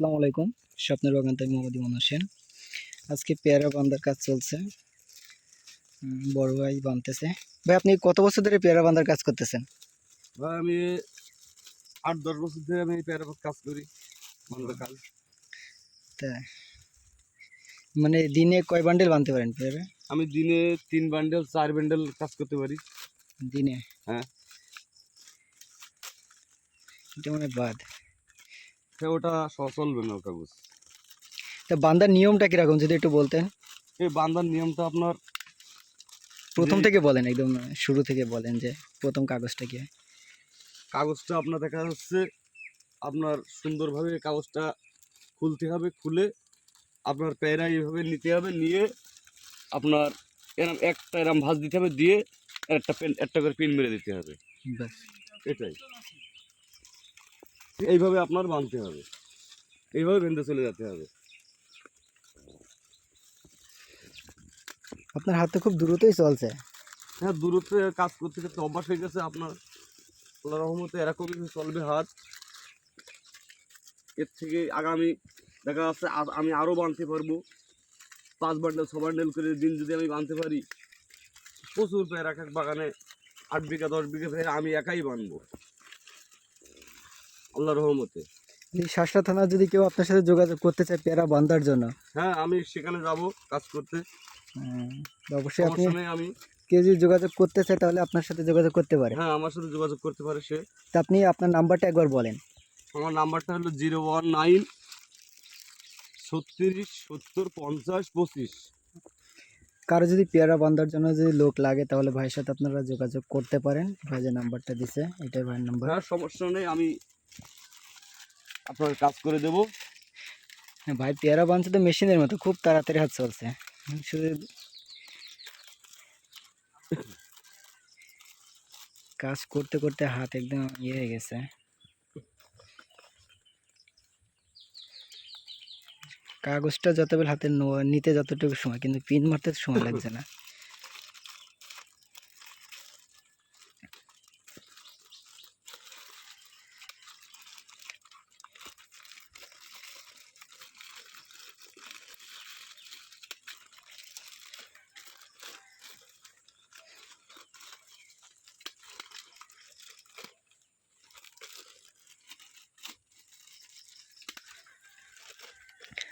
আসসালামু আলাইকুম। স্বপ্নের বাগান থেকে মোহাম্মদ ইমন হোসেন। আজকে পেয়ারা বান্ধার কাজ চলছে। বড় ভাই বানতেছে। ভাই আপনি কত বছর ধরে পেয়ারা বান্ধার কাজ করতেছেন? ভাই আমি আট দশ বছর ধরে আমি পেয়ারা কাজ করি কাজ। তাই মানে দিনে কয় বান্ডেল বানতে পারেন পেয়ারা? আমি দিনে তিন বান্ডেল চার বান্ডেল কাজ করতে পারি। দিনে? হ্যাঁ। এটা মানে বাদ। সে ওটা স- চলবে না কাগজ। তা বান্ধার নিয়মটা কীরকম যদি একটু বলতেন? এই বান্ধার নিয়মটা আপনার প্রথম থেকে বলেন একদম শুরু থেকে বলেন যে প্রথম কাগজটা কি? কাগজটা আপনার দেখা যাচ্ছে আপনার সুন্দরভাবে কাগজটা খুলতে হবে খুলে আপনার প্যারা এইভাবে নিতে হবে নিয়ে আপনার এরম একটা এরম ভাঁজ দিতে হবে দিয়ে একটা পেন একটা করে পিন মেরে দিতে হবে। ব্যাস। এটাই। এইভাবে আপনার বাঁধতে হবে। এইভাবে বেঁধে চলে যেতে হবে। আপনার হাতে খুব দ্রুতই চলছে। হ্যাঁ দূরত্বে কাজ করতে করতে অভ্যাস হয়ে গেছে আপনার। আল্লাহ রহমতে এরকমই চলবে হাত। এর থেকে আগামী দেখা যাচ্ছে আমি আরও বাঁধতে পারব। পাঁচ বান্ডেল ছ বান্ডেল করে দিন যদি আমি বাঁধতে পারি। প্রচুর পেয়ার এক এক বাগানে আট বিঘা দশ বিঘা পেয়ারা আমি একাই বানবো। আল্লাহ রহমতে। শাসরা থানা যদি কেউ আপনার সাথে যোগাযোগ করতে চায় পেয়ারা বান্ধার জন্য? হ্যাঁ আমি সেখানে যাব কাজ করতে। অবশ্যই আপনি আমি কেউ যদি যোগাযোগ করতে চায় তাহলে আপনার সাথে যোগাযোগ করতে পারে। হ্যাঁ আমার সাথে যোগাযোগ করতে পারে সে। তা আপনি আপনার নাম্বারটা একবার বলেন। আমার নাম্বারটা হলো জিরো ওয়ান নাইন ছত্রিশ সত্তর পঞ্চাশ পঁচিশ। কারও যদি পেয়ারা বান্ধার জন্য যদি লোক লাগে তাহলে ভাইয়ের সাথে আপনারা যোগাযোগ করতে পারেন। ভাই যে নাম্বারটা দিছে এটাই ভাইয়ের নাম্বার। হ্যাঁ সমস্যা নেই আমি আপনার কাজ করে দেব। হ্যাঁ, ভাই পেয়ারা বানছে তো মেশিনের মতো খুব তাড়াতাড়ি হাত চলছে। কাজ করতে করতে হাত একদম ইয়ে হয়ে গেছে। কাগজটা যতবেল হাতে নিতে যতটুকু সময় কিন্তু পিন মারতে সময় লাগছে না।